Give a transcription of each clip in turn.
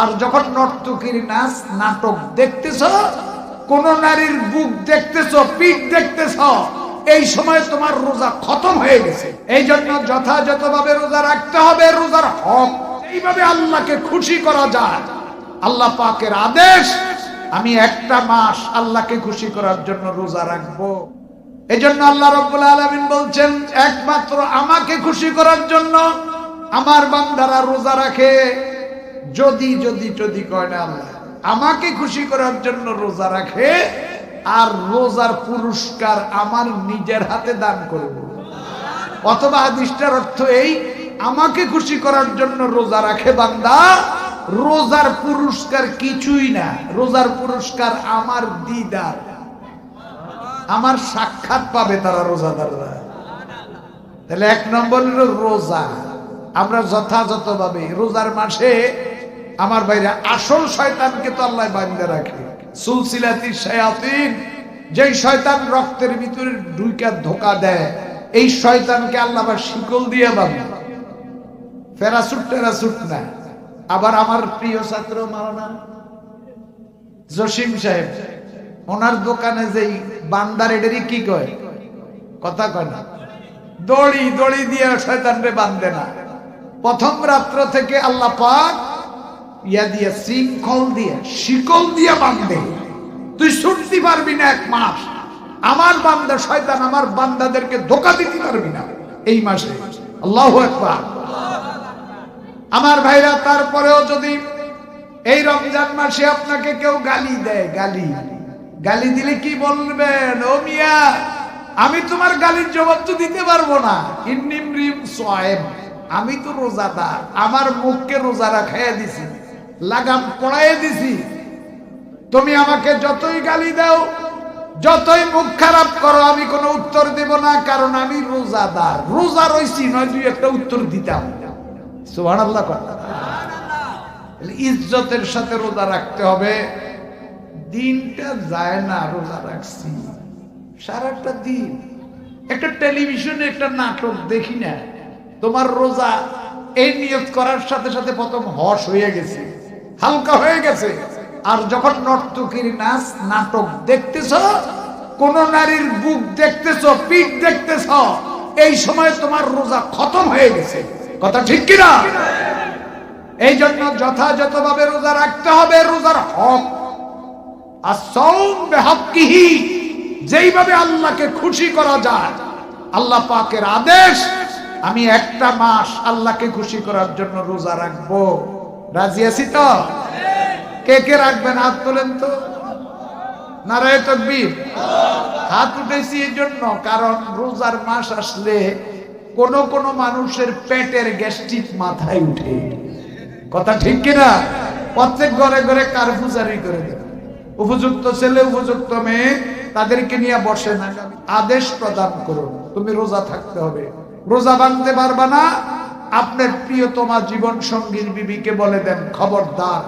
আর যখন নর্তকীর নাচ, নাটক দেখতেছ, কোন নারীর বুক দেখতেছ, পিঠ দেখতেছ, এই সময় তোমার রোজা খতম হয়ে গেছে। এই জন্য যথাযথভাবে রোজা রাখতে হবে, রোজার হক এইভাবে আল্লাহকে খুশি করা যায়। আল্লাহ পাকের আদেশ, আমি একটা মাস আল্লাহকে খুশি করার জন্য রোজা রাখব। এই জন্য আল্লাহ রব্বুল আলমিন বলছেন, একমাত্র আমাকে খুশি করার জন্য আমার বান্দারা রোজা রাখে। যদি যদি যদি কয় না, আল্লাহ, আমাকে খুশি করার জন্য রোজা রাখে, আর রোজার পুরস্কার আমার নিজের হাতে দান করব। অথবা হাদিসটার অর্থ এই, আমাকে খুশি করার জন্য রোজা রাখে বান্দা, রোজার পুরস্কার কিছুই না, রোজার পুরস্কার আমার দিদার। আমার সাক্ষাৎ পাবে তারা রোজাদাররা। তাহলে এক নম্বর হলো রোজা। আমরা যথাযথভাবে রোজার মাসে আমার বাইরে আসল শয়তানকে তো আল্লাহ বান্ধে রাখে। সুলসিলাতি শায়াতিন, যেই শয়তান রক্তের ভিতরে ঢুইকা ধোকা দেয়, এই শয়তানকে আল্লাহ আবার শিকল দিয়ে বাঁধে। ফেরাসুট টেরাসুট না। আবার আমার প্রিয় ছাত্র মাওলানা জসিম সাহেব, ওনার দোকানে যেই বান্দার এডেরই কি কয়? কথা কয় না। দড়ি দড়ি দিয়ে শয়তানরে বান্ধে না। প্রথম রাত্র থেকে আল্লাহ পাক ইয়া দিয়ে শৃঙ্খল দিয়ে, শিকল দিয়ে বান্ধে তুই ছুটতে পারবি না এক মাস। আমার বান্দা শয়তান আমার বান্দাদেরকে ধোকা দিতে পারবি না এই মাসে। আল্লাহ একবার আমার ভাইরা, তারপরেও যদি এই রমজান মাসে আপনাকে কেউ গালি দেয়, গালি। গালি দিলে কি বলবেন? ও মিয়া, আমি তোমার গালির জবাব তো দিতে পারব না। ইন্নিম রিম সোয়েব আমি তো রোজাদার। আমার মুখকে রোজা রাখাইয়া দিছি। লাগাম পড়াইয়া দিছি। তুমি আমাকে যতই গালি দাও, যতই মুখ খারাপ করো, আমি কোনো উত্তর দেব না, কারণ আমি রোজাদার। রোজা রইছি, নয় দুই একটা উত্তর দিতাম। ইজ্জতের সাথে রোজা রাখতে হবে। দিনটা যায় না, রোজা রাখছি। সারাটা দিন। একটা টেলিভিশনে একটা নাটক দেখি না, তোমার রোজা এই নিয়োগ করার সাথে সাথে প্রথম হস হয়ে গেছে। হালকা হয়ে গেছে। আর যখন নর্তকীর নাচ, নাটক দেখতেছ, কোন নারীর বুক দেখতেছ, পিঠ দেখতেছ, এই সময় তোমার রোজা খতম হয়ে গেছে। কথা ঠিক কিনা? এই জন্য যথাযথভাবে রোজা রাখতে হবে, রোজার হক। আর সৌম বেহকিহি যেইভাবে আল্লাহকে খুশি করা যায়, আল্লাহ পাকের আদেশ, আমি একটা মাস আল্লাহকে খুশি করার জন্য রোজা রাখব। রাজি আছি তো? কে কে রাখবেন? হাত তোলেন তো। নারায় তকবীর। হাত উঠেছি এই জন্য কারণ রোজার মাস আসলে কোন কোন মানুষের পেটের গ্যাস্ট্রিক মাথায় উঠে। কথা ঠিক কিনা? প্রত্যেক ঘরে ঘরে কারফুজারি করে দেবে। উপযুক্ত ছেলে, উপযুক্ত মেয়ে তাদেরকে নিয়ে বসে না আদেশ প্রদান করুন। তুমি রোজা থাকতে হবে। রোজা ভাঙতে পারবা না। আপনার প্রিয়তমা জীবন সঙ্গীর বিবিকে বলে দেন, খবরদার,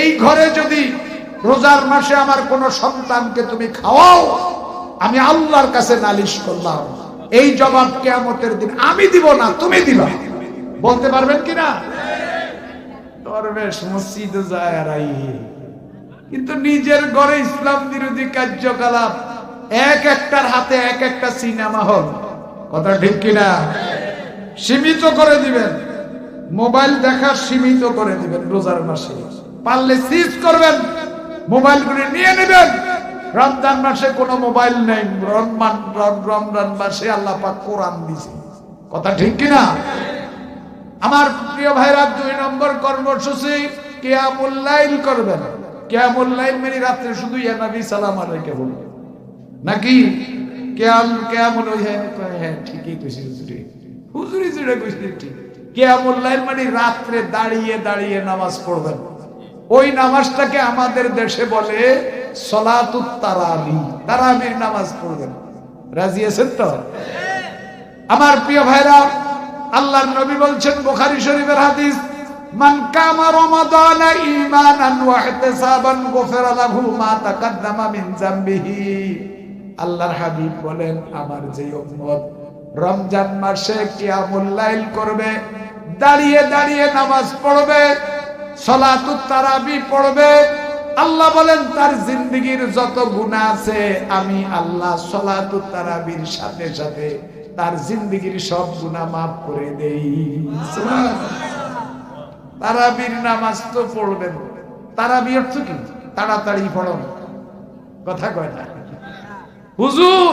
এই ঘরে যদি রোজার মাসে আমার কোন সন্তানকে তুমি খাওয়াও, আমি আল্লাহর কাছে নালিশ করলাম। এই জবাব কেয়ামতের দিন আমি দিব না, তুমি দিবা। বলতে পারবেন কিনা দরবেশ কিন্তু নিজের ঘরে ইসলাম বিরোধী কার্যকলাপ, এক একটার হাতে এক একটা সিনেমা হল। কথা ঠিক কিনা? সীমিত করে দিবেন। মোবাইল দেখা সীমিত করে দিবেন রোজার মাসে। পারলে সিজ করবেন মোবাইল গুলি নিয়ে নেবেন। রমজান মাসে কোনো মোবাইল নেই, রমজান রমজান মাসে আল্লাহ পাক কোরআন দিছে কথা ঠিক কিনা? আমার প্রিয় ভাইরা, দুই নম্বর কর্মসূচি কেয়ামুল্লাইল করবেন। কেয়ামুল্লাইল মেরি রাত্রে শুধু ইয়া নবী সালাম আলাইকে বলবেন নাকি? কেয়াম কেয়ামুল হ্যাঁ হ্যাঁ ঠিকই কইছি হুজুরি যেটা কইছি ঠিক কেয়ামুল্লাইল মানে রাত্রে দাঁড়িয়ে দাঁড়িয়ে নামাজ পড়বেন। ওই নামাজটাকে আমাদের দেশে বলে সলাতুত নামাজ পড়বেন। রাজি আছেন তো? আমার প্রিয় ভাইরা, আল্লাহর নবী বলছেন বুখারী শরীফের হাদিস, মান কামা রমাদান ঈমানান ওয়া ইহতিসাবান গুফিরা লাহু মা তাকাদ্দামা মিন যামবিহি আল্লাহর হাবিব বলেন, আমার যে উম্মত রমজান মাসে কিয়ামুল লাইল করবে, দাঁড়িয়ে দাঁড়িয়ে নামাজ পড়বে, সলাতু তারাবি পড়বে। আল্লাহ বলেন, তার জিন্দগির যত গুণা আছে, আমি আল্লাহ সলাতু তারাবির সাথে সাথে তার জিন্দগির সব গুণা মাফ করে দেই। তারাবির নামাজ তো পড়বেন। তারাবি অর্থ কি? তাড়াতাড়ি পড়ন। কথা কয় না। হুজুর,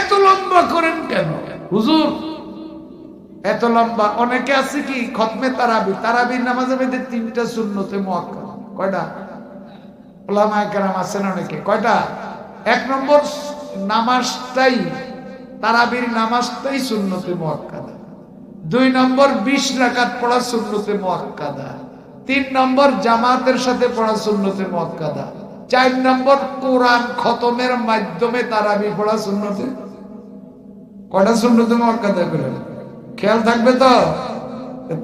এত লম্বা করেন কেন? হুজুর, এত লম্বা, অনেকে আছে কি খতমে তারাবি, তারাবির নামাজে মধ্যে তিনটা শূন্যতে মক্কা কয়টা? কেরাম আছেন অনেকে, কয়টা? এক নম্বর নামাজটাই, তারাবির নামাজটাই শূন্যতে মক্কাদা দুই নম্বর বিশ রাকাত পড়া শূন্যতে মক্কাদা তিন নম্বর জামাতের সাথে পড়া শূন্যতে মক্কাদা চার নম্বর কোরআন খতমের মাধ্যমে তারাবি পড়া শূন্যতে কটা শূন্যতে মক্কাদা করে? খেয়াল থাকবে তো?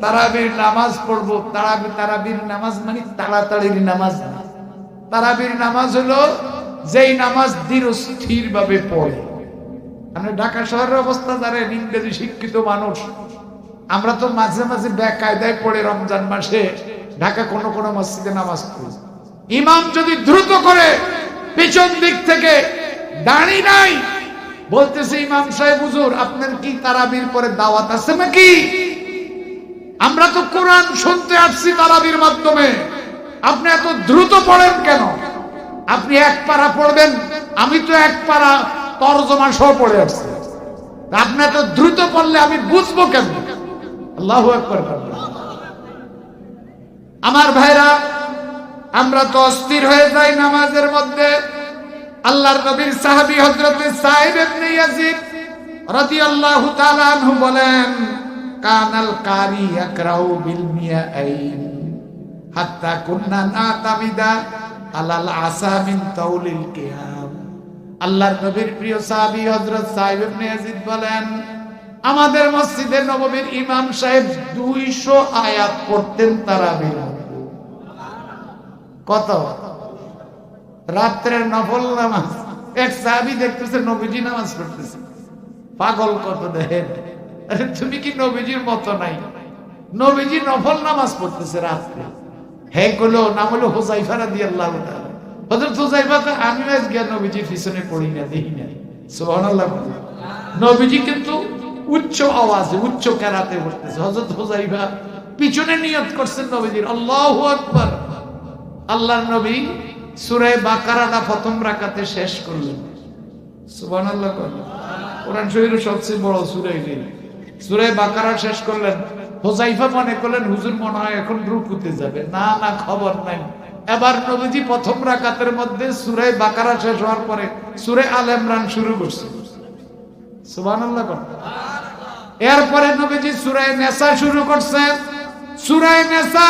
তারাবির নামাজ পড়ব, তারাবি তারাবির নামাজ মানে তাড়াতাড়ির নামাজ তারাবির নামাজ হলো যেই নামাজ ধীর স্থির ভাবে পড়ে। মানে ঢাকা শহরের অবস্থা জানেন ইংরেজি শিক্ষিত মানুষ, আমরা তো মাঝে মাঝে বেকায়দায় পড়ে রমজান মাসে, ঢাকা কোনো কোনো মসজিদে নামাজ পড়ি। ইমাম যদি দ্রুত করে, পিছন দিক থেকে দাঁড়ি নাই বলতেছে ইমাম সাহেব, হুজুর, আপনার কি তারাবির পরে দাওয়াত আছে নাকি? আমরা তো কোরআন শুনতে আসছি তারাবির মাধ্যমে। আপনি এত দ্রুত পড়েন কেন? আপনি এক পারা পড়বেন, আমি তো এক পারা তর্জমা সহ পড়ে আসছি। আপনি এত দ্রুত পড়লে আমি বুঝব কেন? আল্লাহু আমার ভাইরা, আমরা তো অস্থির হয়ে যাই নামাজের মধ্যে। আল্লাহর নবীর সাহাবী হযরতে সাইদ ইবনে ইয়াজিদ রাদিয়াল্লাহু তাআলা আনহু বলেন, কানাল কারি ইয়াকরাউ বিল মিয়াআইন হাত্তা কুন্না নাতামিদা আলাল আসা মিন তাউলিল কিয়াম। আল্লাহর নবীর প্রিয় সাহাবী হযরত সাইদ ইবনে ইয়াজিদ বলেন, আমাদের মসজিদে নববীর ইমাম সাহেব 200 আয়াত পড়তেন তারাবির কত? রাত্রের নফল নামাজ। এক সাহাবি দেখতেছে, নবীজি নামাজ পড়তেছে। পাগল কত দেখেন আরে, তুমি কি নবীজির মতো নাই? নবীজি নফল নামাজ পড়তেছে রাত্রে। হে গুলো নাম হলো হোজাইফা রাদি আল্লাহ হজরত হোজাইফা তো আমি আজ গিয়া নবীজির পিছনে পড়ি না, দেখি না। সুবহানাল্লাহ নবীজি কিন্তু উচ্চ আওয়াজে, উচ্চ কেরাতে পড়তেছে। হজরত হোজাইফা পিছনে নিয়ত করছেন নবীজির, আল্লাহু আকবার। আল্লাহর নবী সুরে বাকারাটা প্রথম রাকাতে শেষ করলেন। সুবহানাল্লাহ কোরআন শরীফের সবচেয়ে বড় সুরে এটি। সুরে বাকারা শেষ করলেন। হোজাইফা মনে করলেন, হুজুর মনে হয় এখন রুকুতে যাবে। না না, খবর নাই। এবার নবীজি প্রথম রাকাতের মধ্যে সুরে বাকারা শেষ হওয়ার পরে সুরে আল ইমরান শুরু করছে। সুবহানাল্লাহ এরপরে নবীজি সুরে নেসা শুরু করছেন। সুরে নেসা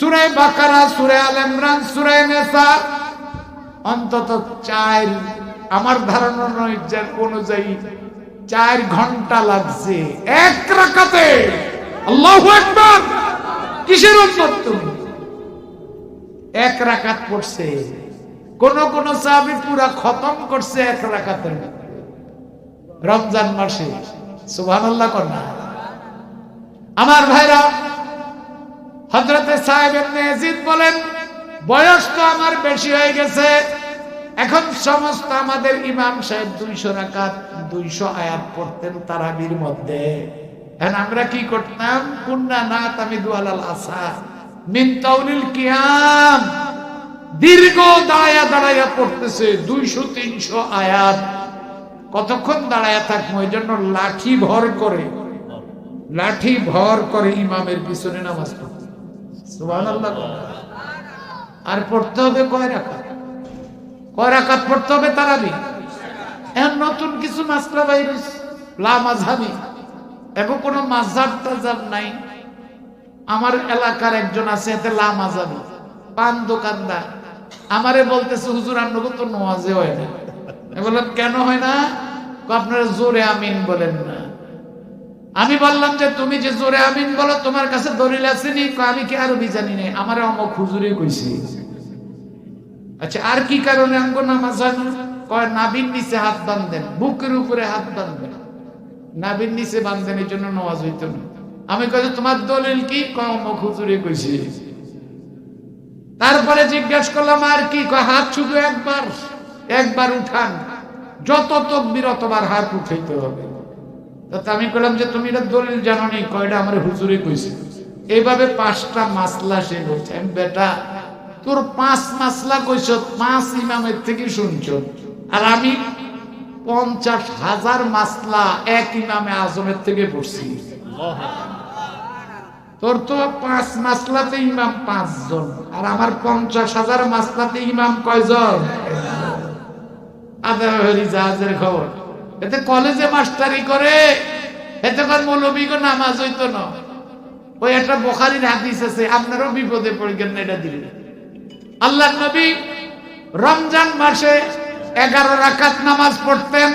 সুরে বাকারা, সুরে আল ইমরান, সুরে নেসা। অন্তত চার, আমার ধারণা নয় অনুযায়ী চার ঘণ্টা লাগছে। এক রাকাতে। আল্লাহু আকবার। কিসের উন্নত তুমি? এক রাকাত পড়ছে। কোন কোন সাহাবী পুরা খতম করছে এক রাকাতের। রমজান মাসে। সুবহানাল্লাহ কন্যা আমার ভাইরা হজরতে সাহেব ইয়াজিদ বলেন, বয়স তো আমার বেশি হয়ে গেছে। এখন সমস্ত আমাদের ইমাম সাহেব দুইশো রাকাত, দুইশো আয়াত পড়তেন তারাবির মধ্যে। এখন আমরা কি করতাম? কুন্না না তামি দুয়ালাল আসা মিন তাউলিল কিয়াম। দীর্ঘ দাঁড়ায়া দাঁড়াইয়া পড়তেছে দুইশো, তিনশো আয়াত। কতক্ষণ দাঁড়ায়া থাকব? এই জন্য লাঠি ভর করে, লাঠি ভর করে ইমামের পিছনে নামাজ পড়তে আর পড়তে হবে কয় রাখা কয় রাকাত পড়তে হবে তারাবি? এখন নতুন কিছু মাস্টার ভাইরাস লা মাঝহাবি এখন কোনো মাঝহাব টাঝাব নাই। আমার এলাকার একজন আছে, এতে লা মাঝহাবি পান দোকানদার। আমারে বলতেছে, হুজুর আপনাকে তো নোয়াজে হয় না। বললাম, কেন হয় না? আপনারা জোরে আমিন বলেন না। আমি বললাম যে তুমি যে জোরে আমিন বলো, তোমার কাছে দলিল আসেনি কো আমি কি আরবি জানি না? আমার অমক হুজুরে কইছে। আচ্ছা আর কি কারণে অঙ্গ নামাজ হয় না? কয় নাবিন নিচে হাত বাঁধেন, বুকের উপরে হাত বাঁধবেন নাবিন নিচে বাঁধেন, এই জন্য নামাজ হইতো না। আমি কই তোমার দলিল কি? কয়, অমক হুজুরে কইছে। তারপরে জিজ্ঞেস করলাম, আর কি? কয়, হাত শুধু একবার একবার উঠান। যত তকবির অতবার হাত উঠাইতে হবে। তো আমি বললাম যে তুমি এটা দলিল জানো নি কয়টা আমার হুজুরে কইছে। এইভাবে পাঁচটা মাসলা সে বলছে বেটা, তোর পাঁচ মাসলা কইছ, পাঁচ ইমামের থেকে শুনছ। আর আমি পঞ্চাশ হাজার মাসলা এক ইমামে আজমের থেকে পড়ছি। তোর তো পাঁচ মাসলাতে ইমাম পাঁচজন, আর আমার পঞ্চাশ হাজার মাসলাতে ইমাম কয়জন? আদা হরি জাহাজের খবর। এতে কলেজে মাস্টারি করে, এতে কর মৌলবীগ নামাজ হইতো না। ওই একটা বোখারির হাদিস আছে, আপনারও বিপদে পড়ে গেলেন এটা দিলে আল্লাহ নবী রমজান মাসে এগারো রাকাত নামাজ পড়তেন,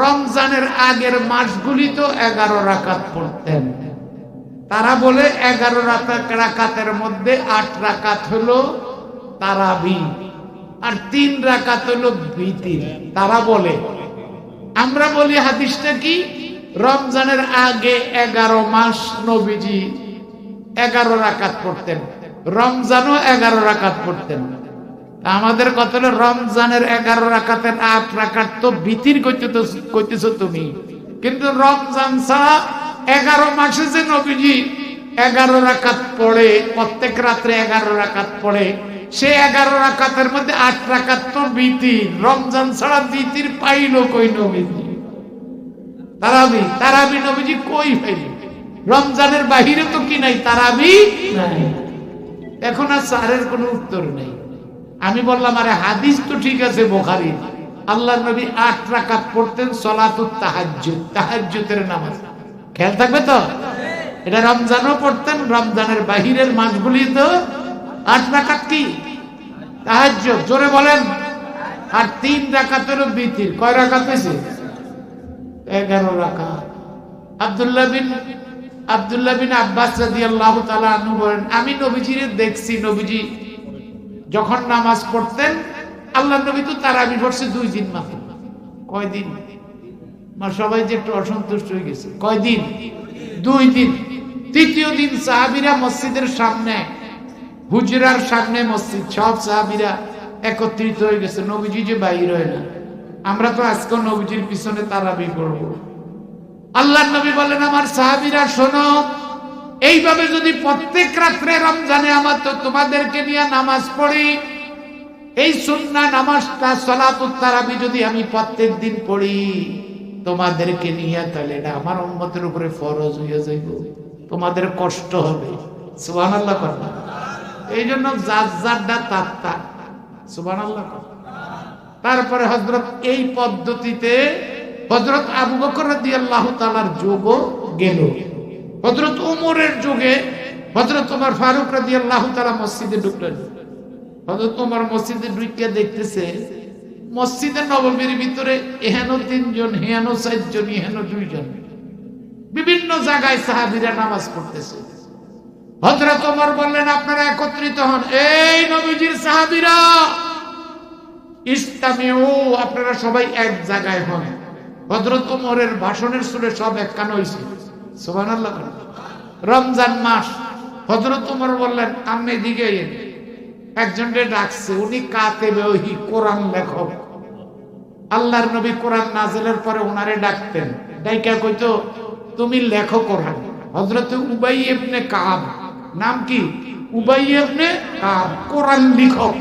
রমজানের আগের মাসগুলি তো এগারো রাকাত পড়তেন। তারা বলে এগারো রাকাতের মধ্যে আট রাকাত হলো তারাবি, আর তিন রাকাত হলো বিতির তারা বলে আমরা বলি হাদিসটা কি? রমজানের আগে এগারো মাস নবীজি এগারো রাকাত পড়তেন। রমজানও এগারো রাকাত পড়তেন। আমাদের হলো রমজানের এগারো রাকাতের আট রাকাত তো বিতির করতেছ তুমি। কিন্তু রমজান ছাড়া এগারো মাসে যে নবীজি এগারো রাকাত পড়ে, প্রত্যেক রাত্রে এগারো রাকাত পড়ে সে এগারো রাকাতের মধ্যে আট রাকাত তো বিতির রমজান ছাড়া বিতির পাইল কই নবীজি? তারাবি তারাবি নবীজি কই হইল রমজানের বাহিরে তো কি নাই, তারাবি নাই। এখন আর স্যারের কোনো উত্তর নেই। আমি বললাম, আরে হাদিস তো ঠিক আছে বোখারি। আল্লাহ নবী আট রাকাত পড়তেন সলাতুত তাহাজ্জুদ, তাহাজ্জুদের নামাজ। খেয়াল থাকবে তো? এটা রমজানও পড়তেন, রমজানের বাহিরের মাসগুলি তো আট রাকাত কি? তাহাজ্জুদ জোরে বলেন। আর তিন রাকাতেরও বিতির। কয় রাকাত হয়েছে? এগারো রাকাত। আব্দুল্লাহ বিন আব্দুল্লাহ বিন আব্বাস রাদিয়াল্লাহু তাআলা আনহু বলেন, আমি নবীজিরে দেখছি, নবীজি যখন নামাজ পড়তেন, আল্লাহ নবী তো তারাবি পড়ছে দুই দিন মাত্র। কয়দিন মা সবাই যে একটু অসন্তুষ্ট হয়ে গেছে। কয়দিন দুই দিন। তৃতীয় দিন সাহাবিরা মসজিদের সামনে হুজরার সামনে মসজিদ, সব সাহাবিরা একত্রিত হয়ে গেছে। নবীজি যে বাইর হয় না। আমরা তো আজকেও নবীজির পিছনে তারাবি করব। আল্লাহ নবী বলেন, আমার সাহাবিরা, শোনো, এইভাবে যদি প্রত্যেক রাত্রে রমজানে আমার তো তোমাদেরকে নিয়ে নামাজ পড়ি, এই সুন্না নামাজটা, সলাতুত তারাবি যদি আমি প্রত্যেক দিন পড়ি, তোমাদেরকে নিয়ে তাহলে এটা আমার উম্মতের উপরে ফরজ হয়ে যাইব। তোমাদের কষ্ট হবে। সুবহানাল্লাহ করবা এই জন্য যার যারটা তারপরে হজরত এই পদ্ধতিতে হজরত আবু বকর রাদিয়াল্লাহু তাআলার যোগও গেল। হজরত উমরের যুগে হজরত ওমর ফারুক রাদিয়াল্লাহু তাআলা মসজিদে ঢুকলেন। হজরত ওমর মসজিদে ঢুকে দেখতেছে, মসজিদে নবমীর ভিতরে এহেন তিনজন, হেন চারজন, এহেন দুইজন। বিভিন্ন জায়গায় সাহাবিরা নামাজ পড়তেছে। হজরত ওমর বললেন, আপনারা একত্রিত হন। এই নবীজির সাহাবীরা! ইসলামেও আপনারা সবাই এক জায়গায় হন। হজরত ওমরের ভাষণের সুরে সব একখান হয়েছে সুবহানাল্লাহ রমজান মাস হজরত ওমর বললেন আমি এন। একজনকে ডাকছে, উনি কাতেবে, ওহি কোরআন লেখক। আল্লাহর নবী কোরআন নাজেলের পরে ওনারে ডাকতেন। ডাইকা কইতো, তুমি লেখো কোরআন। হজরত উবাই ইবনে কাব নাম কি? উবাই কোরআন লিখক।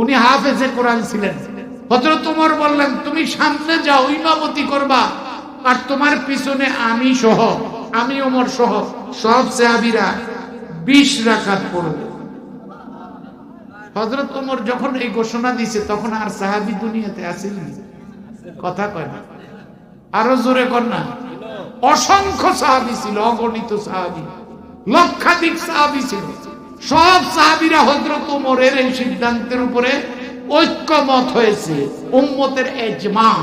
উনি হাফেজে কোরআন ছিলেন। হজরত ওমর বললেন, তুমি সামনে যাও, ইমামতি করবা। আর তোমার পিছনে আমি সহ, আমি ওমর সহ, সব সাহাবীরা বিশ রাকাত পড়বে। হজরত ওমর যখন এই ঘোষণা দিছে, তখন আর সাহাবি দুনিয়াতে আসেন কথা কয় না। আরও জোরে কর না। অসংখ্য সাহাবি ছিল, অগণিত সাহাবি। লক্ষাধিক সাহাবি ছিল। সব সাহাবিরা হজরত ওমরের এই সিদ্ধান্তের উপরে ঐক্যমত হয়েছে, উম্মতের এজমা।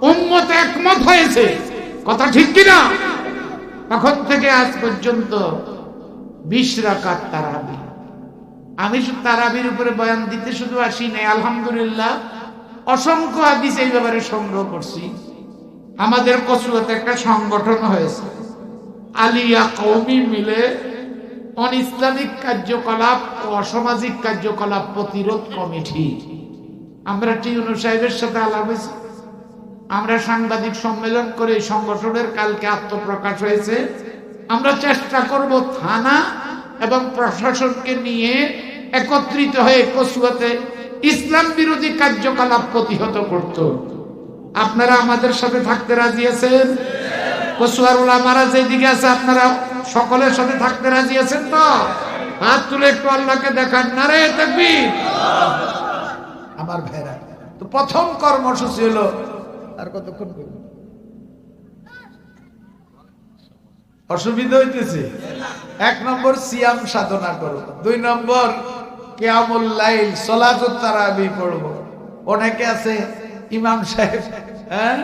উম্মত একমত হয়েছে। কথা ঠিক কিনা? তখন থেকে আজ পর্যন্ত বিশ রাকাত তারাবি। আমি তারাবির উপরে বয়ান দিতে শুধু আসি নাই, আলহামদুলিল্লাহ। অসংখ্য হাদিস এই ব্যাপারে সংগ্রহ করছি। আমাদের কচুয়াতে একটা সংগঠন হয়েছে। আলিয়া কৌমি মিলে অন ইসলামিক কার্যকলাপ অসামাজিক কার্যকলাপ প্রতিরোধ কমিটি। আমরা টিউনু সাহেবের সাথে আলাপ হয়েছি। আমরা সাংবাদিক সম্মেলন করে সংগঠনের কালকে আত্মপ্রকাশ হয়েছে। আমরা চেষ্টা করব থানা এবং প্রশাসনকে নিয়ে একত্রিত হয়ে কসুয়াতে ইসলাম বিরোধী কার্যকলাপ প্রতিহত করত। আপনারা আমাদের সাথে থাকতে রাজি আছেন? কসুয়ার ওলামারা যেদিকে আছে, আপনারা সকলের সাথে থাকতে রাজি আছেন তো? হাত তুলে একটু আল্লাহকে দেখান। না রে তাকবীর। আমার ভাইরা, তো প্রথম কর্মসূচি হলো আর কতক্ষণ? অসুবিধা হইতেছে। এক নম্বর সিয়াম সাধনা করব। দুই নম্বর কেয়ামুল লাইল, সলাতুত তারাবি পড়ব। অনেকে আছে, ইমাম সাহেব হ্যাঁ?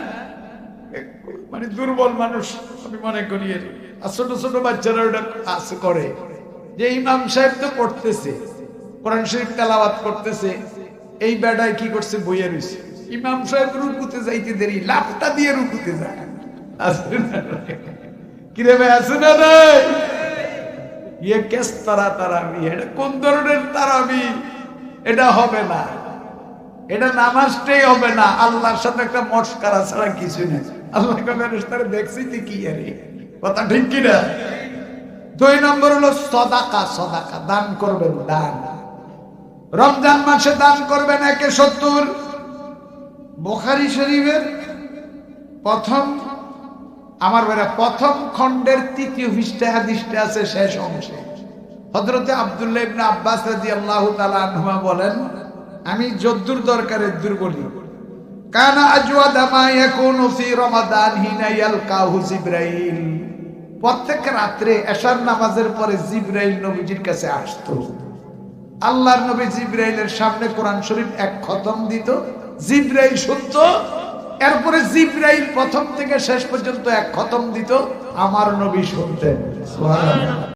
মানে দুর্বল মানুষ, আমি মনে করি। আর ছোট ছোট বাচ্চারা ওটা আছে করে। যে ইমাম সাহেব তো পড়তেছে, কোরআন শরীফ তেলাওয়াত করতেছে, এই বেড়ায় কি করছে বইয়ে রয়েছে ইমাম সাহেব রুকুতে যাইতে দেরি, লাফটা দিয়ে রুকুতে যায়। কিরে ভাই, আছে না রে ইয়ে কেস তারা তারাবি, এটা কোন ধরনের তারাবি? এটা হবে না। এটা নামাজটাই হবে না। আল্লাহর সাথে একটা মস্কারা ছাড়া কিছু নেই। আল্লাহ সদাকা সদাকা, দান করবেন, দান। রমজান মাসে দান করবেন একে সত্তর। বোখারি শরীফের প্রথম, আমার বেড়া প্রথম খণ্ডের তৃতীয় পৃষ্ঠা হাদিসটা আছে শেষ অংশে। হজরতে আব্দুল্লাহ ইবনে আব্বাস তাআলা আনহুমা বলেন, আমি যদ্দুর দরকারের দূর বলি কানা আজওয়াদা মা ইয়াকুনু ফি রমাদান হিনা ইয়ালকাহু জিবরাইল। প্রত্যেক রাত্রে এশার নামাজের পরে জিবরাইল নবীজির কাছে আসতো। আল্লাহর নবী জিব্রাইলের সামনে কোরআন শরীফ এক খতম দিত। জিব্রাইল শুনতো, এরপরে জিব্রাইল প্রথম থেকে শেষ পর্যন্ত এক খতম দিত। আমার নবী শুনতেন।